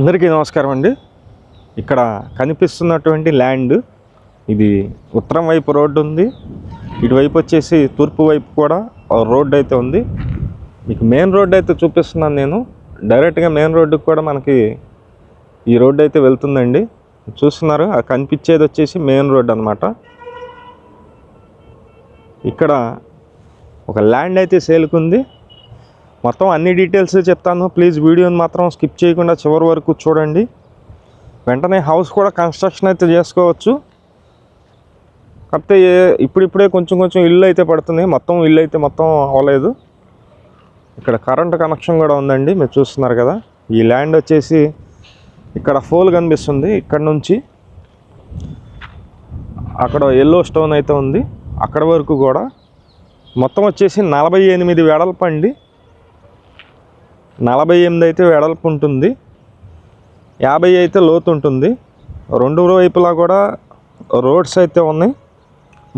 అందరికీ నమస్కారం అండి. ఇక్కడ కనిపిస్తున్నటువంటి ల్యాండ్ ఇది ఉత్తరం వైపు రోడ్డు ఉంది. ఇటువైపు వచ్చేసి తూర్పు వైపు కూడా రోడ్డు అయితే ఉంది. మీకు మెయిన్ రోడ్డు అయితే చూపిస్తున్నాను నేను. డైరెక్ట్గా మెయిన్ రోడ్డుకి కూడా మనకి ఈ రోడ్డు అయితే వెళ్తుందండి. చూస్తున్నారు ఆ కనిపించేది వచ్చేసి మెయిన్ రోడ్ అనమాట ఇక్కడ ఒక ల్యాండ్ అయితే సేల్కుంది మొత్తం అన్ని డీటెయిల్స్ చెప్తాను. ప్లీజ్ వీడియోని మాత్రం స్కిప్ చేయకుండా చివరి వరకు చూడండి. వెంటనే హౌస్ కూడా కన్స్ట్రక్షన్ అయితే చేసుకోవచ్చు. కాకపోతే ఇప్పుడిప్పుడే కొంచెం కొంచెం ఇల్లు అయితే పడుతుంది. మొత్తం ఇల్లు అయితే మొత్తం అవ్వలేదు. ఇక్కడ కరెంట్ కనెక్షన్ కూడా ఉందండి. మీరు చూస్తున్నారు కదా. ఈ ల్యాండ్ వచ్చేసి ఇక్కడ ఫోల్ కనిపిస్తుంది. ఇక్కడ నుంచి అక్కడ ఎల్లో స్టోన్ అయితే ఉంది. అక్కడ వరకు కూడా మొత్తం వచ్చేసి నలభై ఎనిమిది వెడల్పండి నలభై ఎనిమిది అయితే వెడల్పు ఉంటుంది. యాభై అయితే లోతు ఉంటుంది. రెండు వైపులా కూడా రోడ్స్ అయితే ఉన్నాయి.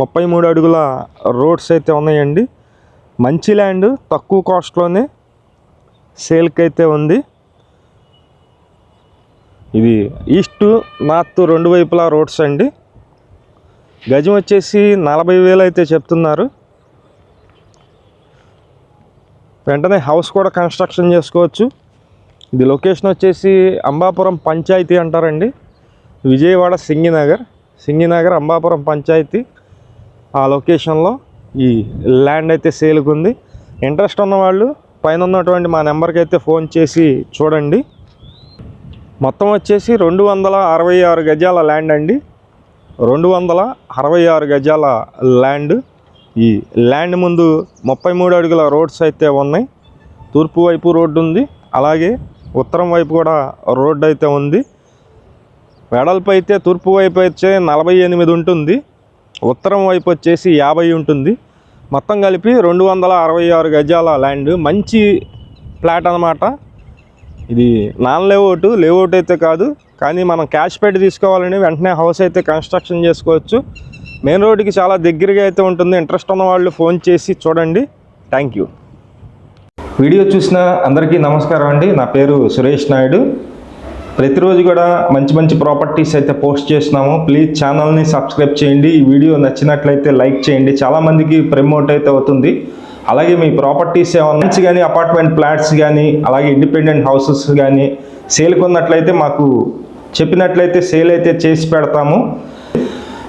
ముప్పై మూడు అడుగుల రోడ్స్ అయితే ఉన్నాయండి. మంచి ల్యాండ్ తక్కువ కాస్ట్లోనే సేల్కి అయితే ఉంది. ఇది ఈస్ట్ నార్త్ రెండు వైపులా రోడ్స్ అండి. గజం వచ్చేసి నలభై వేలు అయితే చెప్తున్నారు. వెంటనే హౌస్ కూడా కన్స్ట్రక్షన్ చేసుకోవచ్చు. ఇది లొకేషన్ వచ్చేసి అంబాపురం పంచాయతీ అంటారండి. విజయవాడ సింగినగర్. సింగినగర్ అంబాపురం పంచాయతీ. ఆ లొకేషన్లో ఈ ల్యాండ్ అయితే సేల్కి ఉంది ఇంట్రెస్ట్ ఉన్నవాళ్ళు పైన ఉన్నటువంటి మా నెంబర్కి అయితే ఫోన్ చేసి చూడండి. మొత్తం వచ్చేసి రెండు వందల అరవై ఆరు గజాల ల్యాండ్ అండి. రెండు వందల అరవై ఆరు గజాల ల్యాండ్. ఈ ల్యాండ్ ముందు ముప్పై మూడు అడుగుల రోడ్స్ అయితే ఉన్నాయి. తూర్పు వైపు రోడ్డు ఉంది. అలాగే ఉత్తరం వైపు కూడా రోడ్డు అయితే ఉంది. వెడల్పు అయితే తూర్పు వైపు వచ్చే నలభై ఎనిమిది ఉంటుంది. ఉత్తరం వైపు వచ్చేసి యాభై ఉంటుంది. మొత్తం కలిపి రెండు వందల అరవై ఆరు గజాల ల్యాండ్. మంచి ప్లాట్ అనమాట ఇది నాన్ లేఅవుట్. లేఅవుట్ అయితే కాదు. కానీ మనం క్యాష్ పెట్టి తీసుకోవాలని వెంటనే హౌస్ అయితే కన్స్ట్రక్షన్ చేసుకోవచ్చు. మెయిన్ రోడ్డుకి చాలా దగ్గరగా అయితే ఉంటుంది. ఇంట్రెస్ట్ ఉన్న వాళ్ళు ఫోన్ చేసి చూడండి. Thank you. వీడియో చూసిన అందరికీ నమస్కారం అండి. నా పేరు సురేష్ నాయుడు. ప్రతిరోజు కూడా మంచి మంచి ప్రాపర్టీస్ అయితే పోస్ట్ చేస్తున్నాము. ప్లీజ్ ఛానల్ని సబ్స్క్రైబ్ చేయండి. ఈ వీడియో నచ్చినట్లయితే లైక్ చేయండి. చాలామందికి ప్రమోట్ అయితే అవుతుంది. అలాగే మీ ప్రాపర్టీస్ ఏమన్నా కానీ అపార్ట్మెంట్ ఫ్లాట్స్ కానీ అలాగే ఇండిపెండెంట్ హౌసెస్ కానీ సేల్ కొన్నట్లయితే మాకు చెప్పినట్లయితే సేల్ అయితే చేసి పెడతాము.